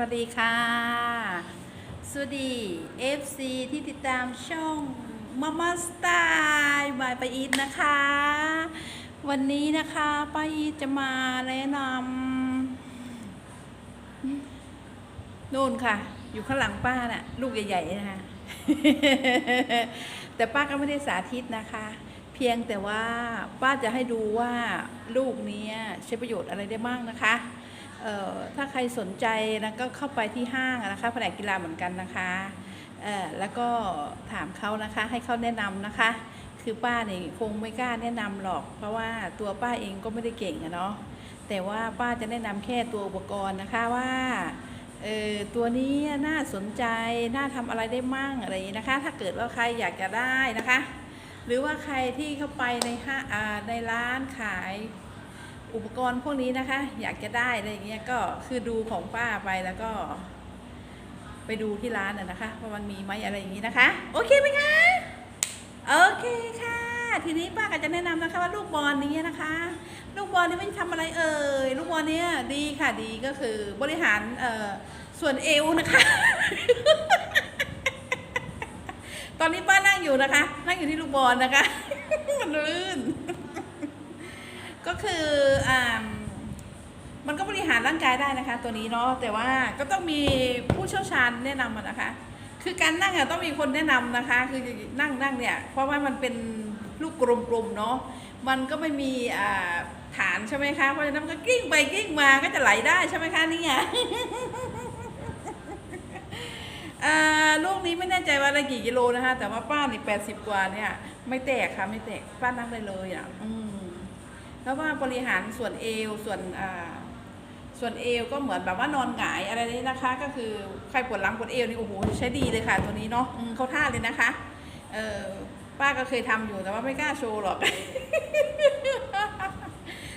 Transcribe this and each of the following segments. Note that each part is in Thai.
วัสดีค่ะ สวัสดี FC ที่ติดตามช่องมามาสไตล์บายปาอีทนะคะ วันนี้นะคะป้าอีทจะมาแนะนำนู่นค่ะ อยู่ข้างหลังป้าน่ะ ลูกใหญ่ๆนะคะแต่ป้าก็ไม่ได้สาธิตนะคะ เพียงแต่ว่าป้าจะให้ดูว่าลูกนี้ใช้ประโยชน์อะไรได้บ้างนะคะ ถ้าใครสนใจนะก็เข้าไปที่ห้างนะคะแผนกกีฬาเหมือนกันนะคะแล้วก็ถามเขานะคะให้เขาแนะนำนะคะ คือป้าเนี่ยคงไม่กล้าแนะนำหรอก เพราะว่าตัวป้าเองก็ไม่ได้เก่งอะเนาะแต่ว่าป้าจะแนะนำแค่ตัวอุปกรณ์นะคะว่าเออตัวนี้น่าสนใจ น่าทำอะไรได้มั่งอะไรอย่างนี้นะคะ ถ้าเกิดว่าใครอยากจะได้นะคะ หรือว่าใครที่เข้าไปในห้าอ่าในร้านขาย อุปกรณ์พวกนี้นะคะ อยากจะได้อะไรอย่างเงี้ยก็คือดูของป้าไปแล้วก็ ไปดูที่ร้านน่ะนะคะว่ามันมีไหมอะไรอย่างนี้นะคะ โอเคไหมคะโอเคค่ะ ทีนี้ป้าก็จะแนะนำนะคะว่าลูกบอลนี้นะคะ ลูกบอลนี้ไม่ทำอะไรเอ่ยลูกบอลเนี้ยดีค่ะดีก็คือบริหารเอ่อส่วนเอวนะคะ ตอนนี้ป้านั่งอยู่นะคะ นั่งอยู่ที่ลูกบอลนะคะมันลื่น ก็คืออ่ามันก็บริหารร่างกายได้นะคะ ตัวนี้เนาะแต่ว่าก็ต้องมีผู้เชี่ยวชาญแนะนำนะคะ คือการนั่งอะต้องมีคนแนะนำนะคะ คือนั่งนั่งเนี่ยเพราะว่ามันเป็นลูกกลมๆเนาะมันก็ไม่มีอ่าฐานใช่ไหมคะเพราะฉะนั้นมันก็กลิ้งไปกลิ้งมาก็จะไหลได้ใช่ไหมคะนี่ไงอ่าลูกนี้ไม่แน่ใจว่าได้กี่กิโลนะคะ แต่ว่าป้านี่แปดสิบกว่าเนี่ย ไม่แตกค่ะไม่แตกป้านั่งได้เลยอะอืม แล้วว่าบริหารส่วนเอวส่วนส่วนเอวก็เหมือนแบบว่านอนหงายอะไรนี้นะคะ ก็คือใครปวดหลังปวดเอวนี่โอ้โหใช้ดีเลยค่ะ ตัวนี้เนาะเขาท่าเลยนะคะเออป้าก็เคยทำอยู่แต่ว่าไม่กล้าโชว์หรอก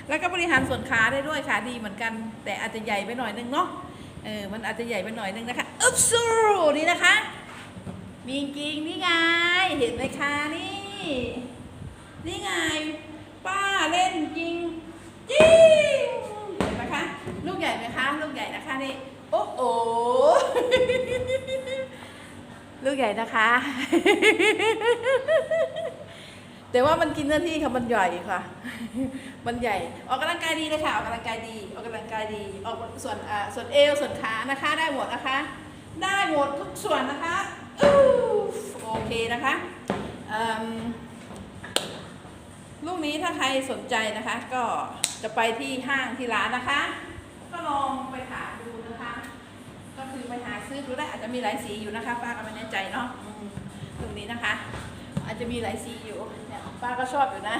แล้วก็บริหารส่วนขาได้ด้วยค่ะดีเหมือนกัน แต่อาจจะใหญ่ไปหน่อยนึงเนาะเออมันอาจจะใหญ่ไปหน่อยนึงนะคะอุ๊บซูนี่นะคะ มีจริงนี่ไงเห็นไหมคะนี่ นี่ไง ป้าเล่นจริงจริงเห็นไหมคะ ลูกใหญ่ไหมคะ ลูกใหญ่นะคะนี่ โอ้โห ลูกใหญ่นะคะ แต่ว่ามันกินเนื้อที่ค่ะ มันใหญ่ค่ะ มันใหญ่ ออกกำลังกายดีเลยค่ะ ออกกำลังกายดี ออกกำลังกายดี ออกส่วนอ่าส่วนเอว ส่วนขานะคะ ได้หมดนะคะ ได้หมดทุกส่วนนะคะอโอเคนะคะอืม ลูกนี้ถ้าใครสนใจนะคะ ก็จะไปที่ห้างที่ร้านนะคะ ก็ลองไปถาดูนะคะ ก็คือไปหาซื้อดูได้อาจจะมีหลายสีอยู่นะคะ ป้าก็ไม่แน่ใจเนาะตรงนี้นะคะ อาจจะมีหลายสีอยู่เนี่ยป้าก็ชอบอยู่นะ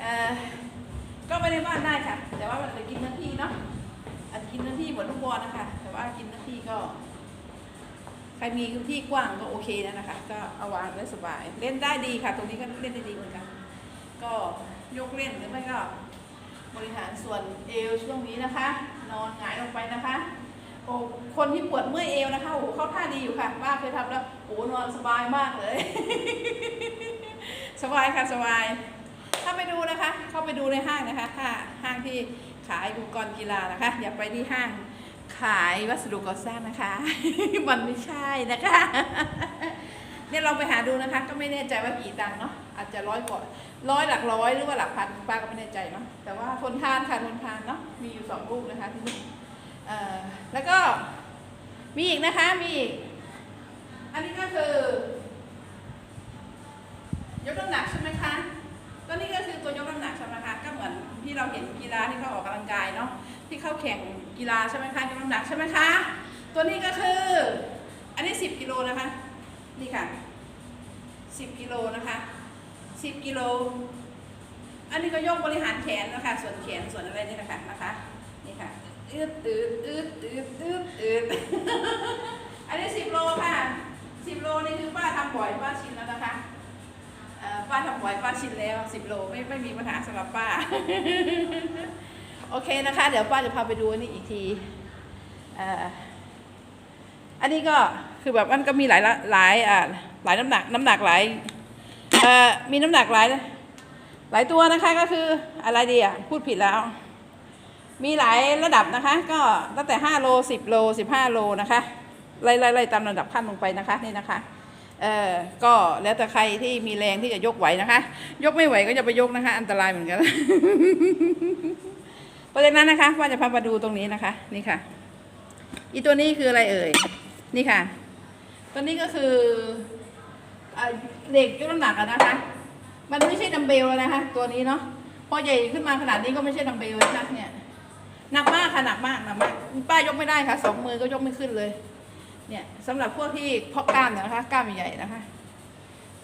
เออก็ไม่ได้ว่าได้ค่ะ แต่ว่ามันจะกินเนื้อที่เนาะอาจจะกินเนื้อที่เหมือนลูกบอลนะคะ แต่ว่ากินเนื้อที่ก็ ใครมีพื้นที่กว้างก็โอเคแล้วนะคะ ก็เอาวางได้สบาย เล่นได้ดีค่ะ ตรงนี้ก็เล่นได้ดีเหมือนกัน ก็ยกเล่นหรือไม่ก็บริหารส่วนเอวช่วงนี้นะคะ นอนหงายลงไปนะคะโอ้คนที่ปวดเมื่อยเอวนะคะโอ้เข้าท่าดีอยู่ค่ะป้าเคยทำแล้วโอ้นอนสบายมากเลย สบายค่ะสบาย ถ้าไปดูนะคะ เข้าไปดูในห้างนะคะ ถ้าห้างที่ขายอุปกรณ์กีฬานะคะ อย่าไปที่ห้าง ขายวัสดุก่อสร้างนะคะ มันไม่ใช่นะคะ เนี่ยเราไปหาดูนะคะ ก็ไม่แน่ใจว่ากี่ตังค์เนาะอาจจะร้อยกว่าร้อยหลักร้อยหรือว่าหลักพันป้าก็ไม่แน่ใจเนาะแต่ว่าทนทานค่ะทนทานเนาะมีอยู่สองลูกนะคะที่นี่เอ่อแล้วก็มีอีกนะคะมีอีกอันนี้ก็คือ ยกน้ำหนักใช่ไหมคะ ก็นี่ก็คือตัวยกน้ำหนักใช่ไหมคะก็เหมือนที่เราเห็นกีฬาที่เขาออกกำลังกายเนาะที่เข้าแข่งกีฬาใช่ไหมคะยกน้ำหนักใช่ไหมคะตัวนี้ก็คือ อันนี้สิบกิโลนะคะนี่ค่ะสิบกิโลนะคะสิบกิโลอันนี้ก็ยกบริหารแขนนะคะ ส่วนแขนส่วนอะไรนี่นะคะนะคะนี่ค่ะอืดอืดอืดอืดอืดอืดอันนี้สิบโลค่ะสิบโลนี่คือป้าทำบ่อยป้าชินแล้วนะคะ ป้าทำบ่อยป้าชินแล้วสิบโลไม่ไม่มีปัญหาสำหรับป้า โอเคนะคะ เดี๋ยวป้าจะพาไปดูอันนี้อีกทีอันนี้ก็คือแบบมันก็มีหลายละหลายอ่าหลายน้ำหนักน้ำหนักหลายมีน้ำหนักหลายหลายตัวนะคะก็คืออะไรดีอะพูดผิดแล้ว มีหลายระดับนะคะ ก็ตั้งแต่5โล10โล15โลนะคะไล่ไล่ไล่ตามระดับขั้นลงไปนะคะนี่นะคะ เออก็แล้วแต่ใครที่มีแรงที่จะยกไหวนะคะ ยกไม่ไหวก็จะไปยกนะคะ อันตรายเหมือนกันเพราะฉะนั้นนะคะ ว่าจะพามาดูตรงนี้นะคะ นี่ค่ะ อีตัวนี้คืออะไรเอ่ย นี่ค่ะ ตัวนี้ก็คืออเหล็กยกน้ำหนักนะคะ มันไม่ใช่ดัมเบลแล้วนะคะ ตัวนี้เนาะพอใหญ่ขึ้นมาขนาดนี้ก็ไม่ใช่ดัมเบลแล้วนะเนี่ยหนักมากค่ะหนักมากหนักมากป้ายกไม่ได้ค่ะสองมือก็ยกไม่ขึ้นเลย เนี่ยสำหรับพวกที่เพาะกล้ามเนี่ยนะคะกล้ามใหญ่ๆนะคะ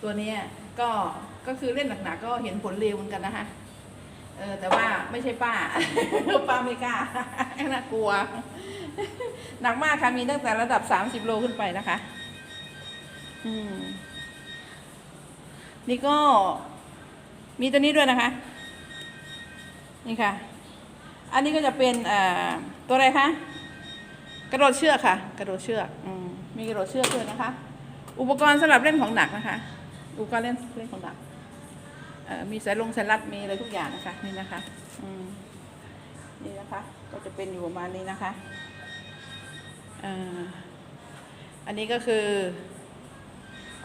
ตัวนี้ก็ก็คือเล่นหนักๆก็เห็นผลเร็วเหมือนกันนะคะเออแต่ว่าไม่ใช่ป้า ป้าไม่กล้าน่ากลัว หนักมากค่ะมีตั้งแต่ระดับ30โลขึ้นไปนะคะ อืม นี่ก็มีตัวนี้ด้วยนะคะ นี่ค่ะ อันนี้ก็จะเป็นตัวอะไรคะ กระโดดเชือกค่ะ กระโดดเชือกอมมีกระโดดเชือกด้วยนะคะ อุปกรณ์สำหรับเล่นของหนักนะคะ อุปกรณ์เล่นเล่นของหนักมีสายลงสายรัดมีอะไรทุกอย่างนะคะนี่นะคะอนี่นะคะ ก็จะเป็นอยู่ประมาณนี้นะคะออันนี้ก็คือ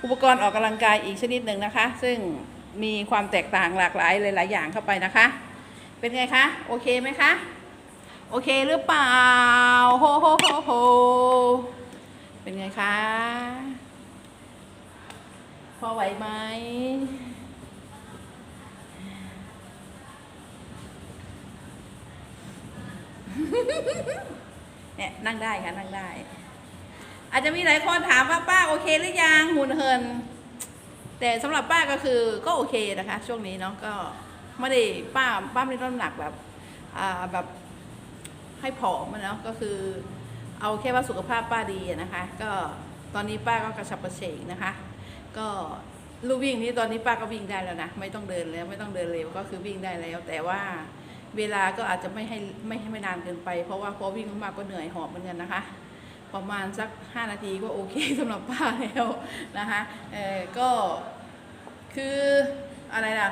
อุปกรณ์ออกกำลังกายอีกชนิดหนึ่งนะคะ ซึ่งมีความแตกต่างหลากหลายหลาย ๆ อย่างเข้าไปนะคะ เป็นไงคะ โอเคไหมคะ โอเคหรือเปล่า โฮโฮโฮโฮเป็นไงคะ พอไหวไหมเนี่ยนั่งได้ค่ะนั่งได้ อาจจะมีหลายคนถามว่าป้าโอเคหรือยังหุ่นเหินแต่สำหรับป้าก็คือก็โอเคนะคะ ช่วงนี้เนาะก็ไม่ได้ป้าป้าไม่ได้น้ำหนักแบบอ่าแบบ ให้ผอมอะเนาะก็คือ เอาแค่ว่าสุขภาพป้าดีนะคะ ก็ตอนนี้ป้าก็กระชับกระเฉงนะคะ ก็ลู่วิ่งนี้ตอนนี้ป้าก็วิ่งได้แล้วนะไม่ต้องเดินแล้วไม่ต้องเดินเร็วก็คือวิ่งได้แล้ว แต่ว่าเวลาก็อาจจะไม่ให้ไม่ให้ไม่นานเกินไป เพราะว่าพอวิ่งมากก็เหนื่อยหอบเหมือนกันนะคะ ประมาณสัก 5 นาทีก็โอเคสำหรับป้าแล้วนะคะเออก็คืออะไรล่ะ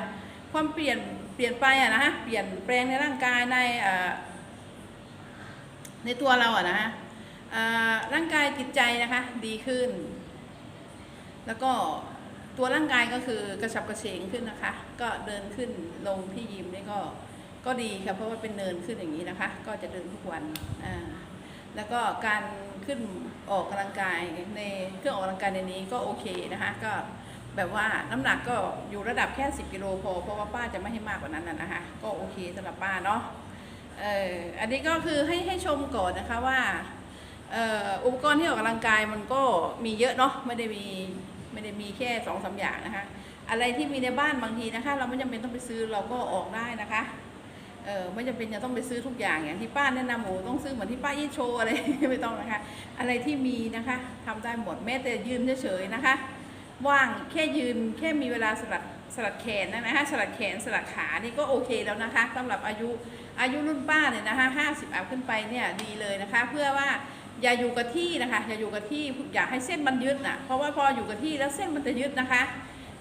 ความเปลี่ยนเปลี่ยนไปอะนะฮะเปลี่ยนแปลงในร่างกายในอ่า ในตัวเราอะนะฮะร่างกายจิตใจนะคะดีขึ้น แล้วก็ตัวร่างกายก็คือกระฉับกระเฉงขึ้นนะคะ ก็เดินขึ้นลงที่ยิมนี่ก็ก็ดีค่ะเพราะว่าเป็นเนินขึ้นอย่างนี้นะคะ ก็จะเดินทุกวันอ่าแล้วก็การขึ้นออกกำลังกายในเครื่องออกกำลังกายในนี้ก็โอเคนะคะ ก็แบบว่าน้ำหนักก็อยู่ระดับแค่ 10 กิโลพอเพราะว่าป้าจะไม่ให้มากกว่านั้นนะนะคะก็โอเคสำหรับป้าเนาะ เอออันนี้ก็คือให้ให้ชมก่อนนะคะว่าอุปกรณ์ที่ออกกำลังกายมันก็มีเยอะเนาะไม่ได้มีไม่ได้มีแค่สองสามอย่างนะคะ อะไรที่มีในบ้านบางทีนะคะ เราไม่จำเป็นต้องไปซื้อเราก็ออกได้นะคะเออไม่จำเป็นจะต้องไปซื้อทุกอย่างอย่างที่ป้าแนะนำโอ้ต้องซื้อเหมือนที่ป้ายี่โชว์อะไรไม่ต้องนะคะ อะไรที่มีนะคะทำได้หมดแม้แต่ยืนเฉยๆนะคะ ว่างแค่ยืนแค่มีเวลาสลัดสลัดแขนนะนะคะสลัดแขนสลัดขานี่ก็โอเคแล้วนะคะสำหรับอายุ อายุรุ่นป้าเนี่ยนะคะห้าสิบอัพขึ้นไปเนี่ยดีเลยนะคะ เพื่อว่าอย่าอยู่กับที่นะคะ อย่าอยู่กับที่อยากให้เส้นมันยึดน่ะเพราะว่าพออยู่กับที่แล้วเส้นมันจะยึดนะคะ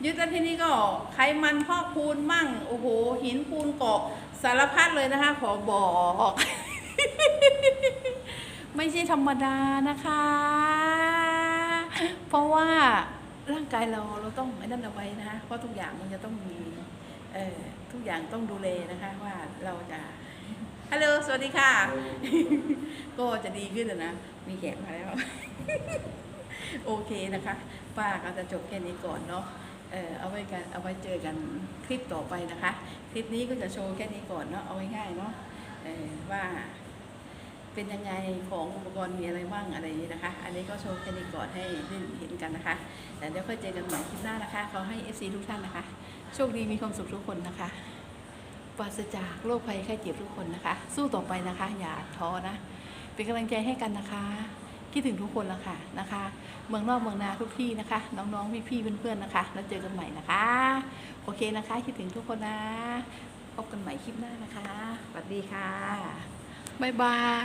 ยึดแล้วที่นี่ก็ไขมันพอกพูนมั่งโอ้โหหินปูนเกาะสารพัดเลยนะคะ ขอบอกไม่ใช่ธรรมดานะคะ เพราะว่าร่างกายเราเราต้องไอ้นั่นเอาไว้นะคะเพราะทุกอย่างมันจะต้องมีเอ่อทุกอย่างต้องดูแลนะคะว่าเราจะ ฮัลโหล สวัสดีค่ะ ก็จะดีขึ้นนะ มีแขกมาแล้ว โอเคนะคะ ป้าก็จะจบแค่นี้ก่อนเนาะ เออเอาไว้กัน เอาไว้เจอกันคลิปต่อไปนะคะ คลิปนี้ก็จะโชว์แค่นี้ก่อนเนาะ เอาง่ายๆเนาะเออว่าเป็นยังไงของอุปกรณ์มีอะไรบ้างอะไรนี้นะคะ อันนี้ก็โชว์แค่นี้ก่อนให้ได้เห็นกันนะคะ แต่เดี๋ยวค่อยเจอกันใหม่คลิปหน้านะคะ ขอให้ FC ทุกท่านนะคะ โชคดีมีความสุขทุกคนนะคะ ปราศจากโรคภัยไข้เจ็บทุกคนนะคะ สู้ต่อไปนะคะ อย่าท้อนะ เป็นกำลังใจให้กันนะคะ คิดถึงทุกคนแล้วค่ะนะคะ เมืองนอกเมืองนาทุกที่นะคะ น้องๆพี่ๆเพื่อนๆนะคะ แล้วเจอกันใหม่นะคะ โอเคนะคะ คิดถึงทุกคนนะ พบกันใหม่คลิปหน้านะคะสวัสดีค่ะบ๊ายบาย